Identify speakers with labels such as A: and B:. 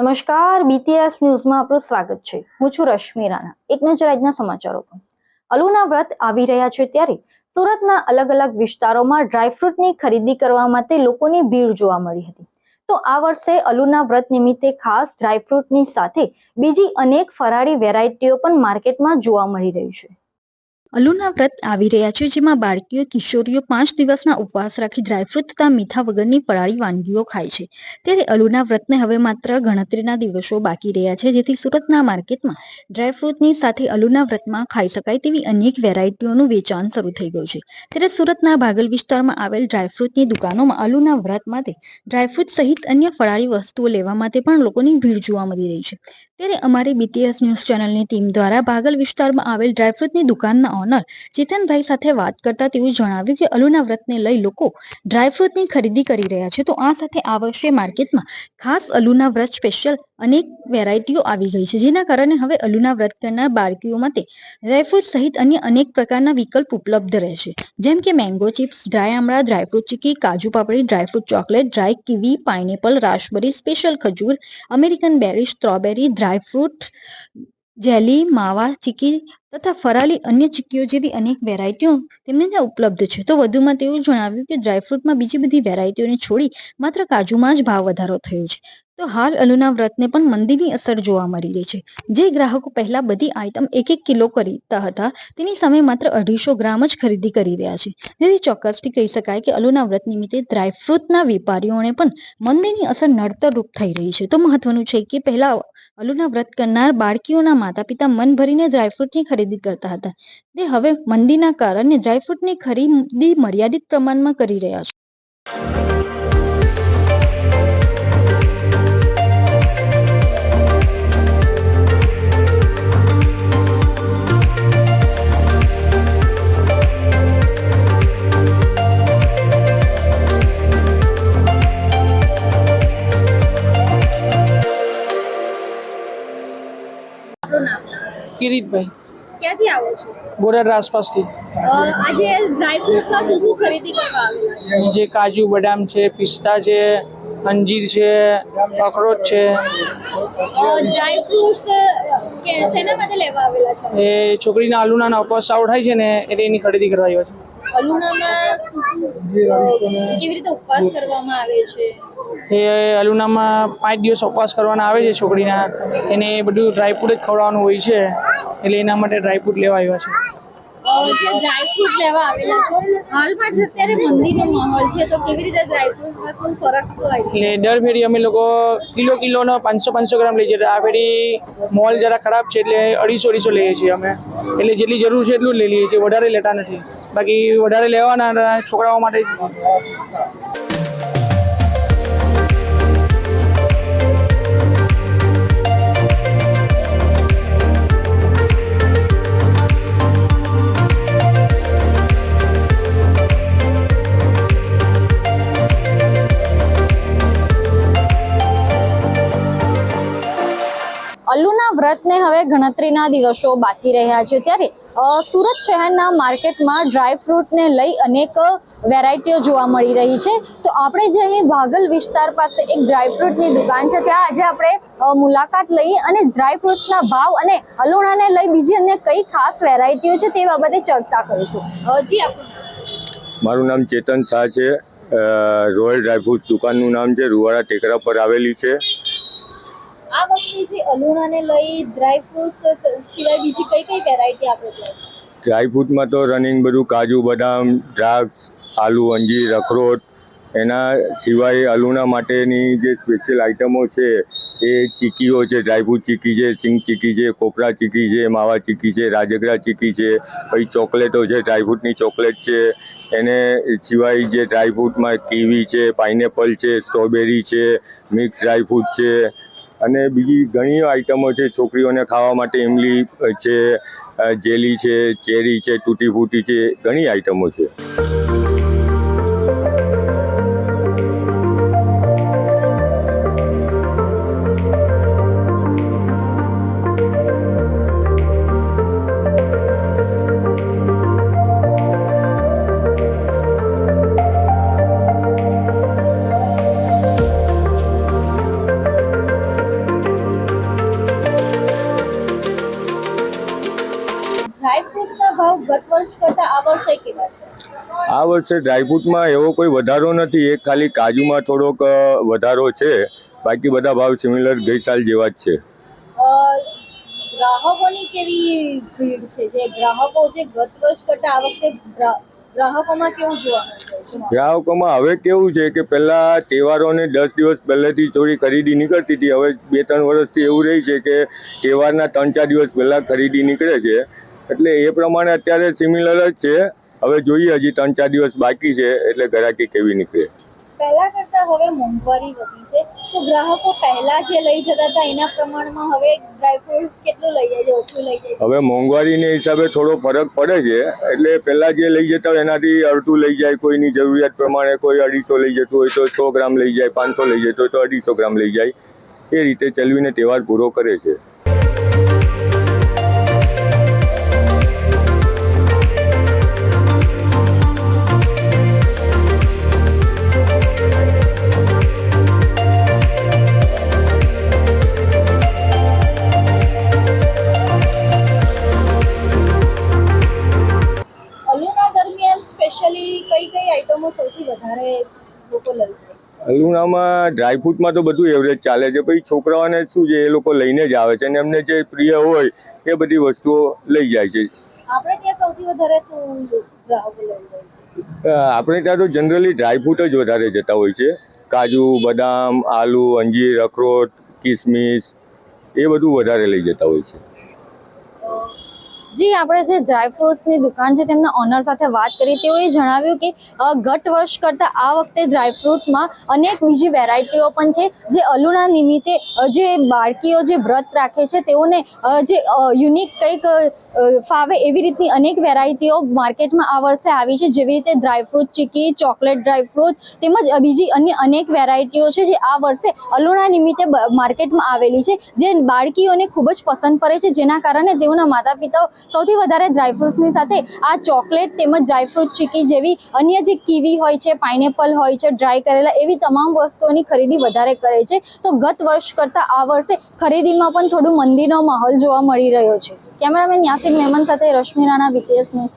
A: નમસ્કાર બીટીએસ ન્યૂઝમાં આપનું સ્વાગત છે. હું છું રશ્મિ રાણા. એક નજર આજના સમાચારો પર. અલુના વ્રત આવી રહ્યા છે ત્યારે સુરતના અલગ અલગ વિસ્તારોમાં ડ્રાયફ્રૂટની ખરીદી કરવા માટે લોકોની ભીડ જોવા મળી હતી. તો આ વર્ષે અલુના વ્રત નિમિત્તે ખાસ ડ્રાયફ્રૂટની સાથે બીજી અનેક ફરાળી વેરાયટીઓ પણ માર્કેટમાં જોવા મળી રહી છે.
B: અલુના વ્રત આવી રહ્યા છે, જેમાં બાળકીઓ કિશોરીઓ પાંચ દિવસના ઉપવાસ રાખી ડ્રાયફ્રૂટ તથા મીઠા વગરની ફરાળી વાનગીઓ ખાય છે. ત્યારે અલુના વ્રતને હવે માત્ર ગણતરીના દિવસો બાકી રહ્યા છે, જેથી સુરતના માર્કેટમાં ડ્રાયફ્રૂટની સાથે અલુના વ્રતમાં ખાઈ શકાય તેવી અનેક વેરાયટીઓનું વેચાણ શરૂ થઈ ગયું છે. ત્યારે સુરતના ભાગલ વિસ્તારમાં આવેલ ડ્રાયફ્રૂટની દુકાનોમાં અલુના વ્રત માટે ડ્રાયફ્રૂટ સહિત અન્ય ફરાળી વસ્તુઓ લેવા માટે પણ લોકોની ભીડ જોવા મળી રહી છે. ત્યારે અમારી બીટીએસ ન્યૂઝ ચેનલની ટીમ દ્વારા ભાગલ વિસ્તારમાં આવેલ ડ્રાયફ્રૂટની દુકાનના ઓનર ચેતનભાઈ સાથે વાત કરતા તેવું જણાવ્યું કે અલુના વ્રતને લઈ લોકો ડ્રાયફ્રૂટની ખરીદી કરી રહ્યા છે. તો આ સાથે આ વર્ષે માર્કેટમાં ખાસ અલુના વ્રત સ્પેશિયલ અનેક વેરાયટીઓ આવી ગઈ છે. જેના કારણે હવે અલુના વ્રત કરનાર બાળકીઓ માટે ડ્રાયફ્રૂટ સહિત અન્ય અનેક પ્રકારના વિકલ્પ ઉપલબ્ધ રહેશે. જેમ કે મેંગો ચિપ્સ ડ્રાય આમળા ડ્રાયફ્રૂટ ચીકી, કાજુ પાપડી dry fruit chocolate dry kiwi pineapple raspberry special ખજૂર American berry strawberry dry fruit jelly માવા, ચીકી તથા ફરાળી અન્ય ચીકીઓ જેવી અનેક વેરાયટીઓ તેમને ત્યાં ઉપલબ્ધ છે. તો વધુમાં તેવું જણાવ્યું કે ડ્રાયફ્રૂટમાં બીજી બધી વેરાયટીઓને છોડી માત્ર કાજુમાં જ ભાવ વધારો થયો છે. તો હાલ અલુના વ્રતને પણ મંદીની અસર જોવા મળી રહી છે. જે ગ્રાહકો પહેલા બધી આઇટમ એક એક કિલો ખરીદતા હતા, તેની સામે માત્ર અઢીસો ગ્રામ જ ખરીદી કરી રહ્યા છે. જેથી ચોક્કસથી કહી શકાય કે અલુના વ્રત નિમિત્તે ડ્રાયફ્રૂટના વેપારીઓને પણ મંદીની અસર નડતરરૂપ થઈ રહી છે. તો મહત્વનું છે કે પહેલા અલુના વ્રત કરનાર બાળકીઓના માતા પિતા મન ભરીને ડ્રાયફ્રૂટની ખરીદી કરતા હતા. તે હવે મંદીના કારણે ડ્રાયફ્રૂટની ખરીદી મર્યાદિત પ્રમાણમાં કરી રહ્યા છે.
C: કિરીટભાઈ.
D: ક્યાંથી આવો છો?
C: બોર્ડર આસપાસથી.
D: આજે ડ્રાયફ્રૂટના શું શું ખરીદી કરવા આવ્યા છો?
C: જે કાજુ બદામ છે પિસ્તા છે અંજીર છે અખરોટ છે.
D: અ, ડ્રાયફ્રૂટ અ, માટે લેવા આવેલા છો?
C: એ છોકરીના આલુના ઉપવાસ આવડાય થાય છે ને એટલે એની ખરીદી કરવા આવ્યો છે.
D: કેવી રીતે ઉપવાસ કરવામાં આવે છે?
C: એ અલુનામાં પાંચ દિવસ ઉપવાસ કરવાના આવે છે છોકરીના. એને બધું ડ્રાયફ્રૂટ જ ખવડાવવાનું હોય છે. એટલે એના માટે ડ્રાયફ્રૂટ લેવા આવ્યા છે.
D: જે ડ્રાયફ્રૂટ લેવા આવેલા છો હાલમાં જ અત્યારે મંદીનો માહોલ છે તો કેવી રીતે ડ્રાયફ્રૂટમાં શું ફરક શું
C: એટલે દર ફેરી અમે લોકો કિલો કિલોનો પાંચસો પાંચસો ગ્રામ લઈએ છીએ. આ ફેરી મોલ જરા ખરાબ છે એટલે અઢીસો અઢીસો લઈએ છીએ અમે. એટલે જેટલી જરૂર છે એટલું લઈ લઈએ છીએ. વધારે લેતા નથી. બાકી વધારે લેવાના છોકરાઓ માટે
A: વ્રતને હવે ગણતરીના દિવસો બાકી રહ્યા છે ત્યારે સુરત શહેરના માર્કેટમાં ડ્રાયફ્રૂટને લઈ અનેક વેરાયટીઓ જોવા મળી રહી છે. તો આપણે જે અહીં ભાગલ વિસ્તાર પાસે એક ડ્રાયફ્રૂટની દુકાન છે, ત્યાં આજે આપણે મુલાકાત લઈ અને ડ્રાયફ્રૂટ્સના ભાવ અને અલુણાને લઈ બીજી અન્ય કઈ ખાસ વેરાયટીઓ છે તે બાબતે ચર્ચા કરીશું. જી
E: મારું નામ ચેતન શાહ છે. રોયલ ડ્રાયફ્રૂટ દુકાનનું નામ છે. રૂવાડા ટેકરા પર આવેલી છે.
D: આ વખતે જે અલુણાને લઈ ડ્રાયફ્રૂટ સિવાય બીજી કઈ કઈ વેરાયટી આપણે ત્યાં ડ્રાય
E: ડ્રાયફ્રૂટમાં તો રનિંગ બધું કાજુ, બદામ, દ્રાક્ષ, આલુ, અંજીર, અખરોટ. એના સિવાય અલુના માટેની જે સ્પેશિયલ આઇટમો છે, એ ચીકીઓ છે ડ્રાયફ્રૂટ ચીકી છે, સિંગ ચીકી છે, કોપરા ચીકી છે, માવા ચીકી છે, રાજગરા ચીકી છે, પછી ચોકલેટો છે ડ્રાયફ્રૂટની ચોકલેટ છે. એને સિવાય જે ડ્રાયફ્રૂટમાં કીવી છે પાઇનેપલ છે સ્ટ્રોબેરી છે મિક્સ ડ્રાયફ્રૂટ છે અને બીજી ઘણી આઈટમો છે છોકરીઓને ખાવા માટે ઇમલી છે જેલી છે, ચેરી છે, તૂટી ફૂટી છે, ઘણી આઇટમો છે. વર્ષે ડ્રાયફ્રૂટમાં એવો કોઈ વધારો નથી. એક ખાલી કાજુમાં થોડોક વધારો છે. બાકી બધા ભાવ સિમિલર ગઈ સાલ જેવા જ છે.
D: ગ્રાહકોની કેવી ભીડ છે? જે ગ્રાહકો છે ગત વર્ષ કરતા આ વખતે ગ્રાહકોમાં કેવું જોવા
E: ગ્રાહકોમાં હવે કેવું છે કે પહેલાં તહેવારોને દસ દિવસ પહેલેથી થોડી ખરીદી નીકળતી હતી. હવે બે ત્રણ વર્ષથી એવું રહી છે કે તહેવારના ત્રણ ચાર દિવસ પહેલાં ખરીદી નીકળે છે. એટલે એ પ્રમાણે અત્યારે સિમિલર જ છે. હવે જોઈએ હજી ત્રણ ચાર દિવસ બાકી છે એટલે ગ્રાહકી કેવી નીકળે.
D: પહેલા કરતા હવે મોંઘવારી વધી છે. તો ગ્રાહકો પહેલા જે લઈ જતા હતા એના પ્રમાણમાં હવે ડ્રાયફ્રૂટ કેટલું લઈ જાય છે ઓછું લઈ જાય
E: હવે મોંઘવારીને હિસાબે થોડો ફરક પડે છે એટલે પહેલાં જે લઈ જતા હોય એનાથી અડધું લઈ જાય કોઈની જરૂરિયાત પ્રમાણે કોઈ અઢીસો લઈ જતું હોય તો સો ગ્રામ લઈ જાય પાંચસો લઈ જતો હોય તો અઢીસો ગ્રામ લઈ જાય. એ રીતે ચલવીને તહેવાર પૂરો કરે છે.
D: સ્પેશિયલી કઈ કઈ આઈટમો સૌથી વધારે લોકો લઈ જાય છે?
E: અલુણામાં ડ્રાયફ્રૂટમાં તો બધું એવરેજ ચાલે છે. પછી છોકરાઓને શું છે એ લોકો લઈને જ આવે છે અને એમને જે પ્રિય હોય એ બધી વસ્તુઓ લઈ જાય છે.
D: આપણે ત્યાં સૌથી વધારે
E: આપણે ત્યાં તો જનરલી ડ્રાયફ્રૂટ જ વધારે જતા હોય છે. કાજુ બદામ આલુ અંજીર અખરોટ કિસમિસ એ બધું વધારે લઈ જતા હોય છે.
A: જી, આપણે જે ડ્રાયફ્રૂટ્સની દુકાન છે, તેમના ઓનર સાથે વાત કરી. તેઓએ જણાવ્યું કે ગત વર્ષ કરતાં આ વખતે ડ્રાયફ્રૂટમાં અનેક બીજી વેરાયટીઓ પણ છે, જે અલુના નિમિત્તે જે બાળકીઓ જે વ્રત રાખે છે, તેઓને જે યુનિક કંઈક ફાવે એવી રીતની અનેક વેરાયટીઓ માર્કેટમાં આ વર્ષે આવી છે. જેવી રીતે ડ્રાયફ્રૂટ ચીકી ચોકલેટ ડ્રાયફ્રૂટ તેમજ બીજી અન્ય અનેક વેરાયટીઓ છે, જે આ વર્ષે અલુણા નિમિત્તે માર્કેટમાં આવેલી છે, જે બાળકીઓને ખૂબ જ પસંદ પડે છે. જેના કારણે તેઓના માતા પિતાઓ સૌથી વધારે ડ્રાયફ્રૂટ્સની સાથે આ ચોકલેટ તેમજ ડ્રાયફ્રૂટ ચીકી જેવી અન્ય જે કીવી હોય છે પાઇનેપલ હોય છે ડ્રાય કરેલા એવી તમામ વસ્તુઓની ખરીદી વધારે કરે છે. તો ગત વર્ષ કરતાં આ વર્ષે ખરીદીમાં પણ થોડું મંદીનો માહોલ જોવા મળી રહ્યો છે. કેમેરામેન યાસિન મહેમાન સાથે રશ્મિ રાણા બીટીએસ ન્યૂઝ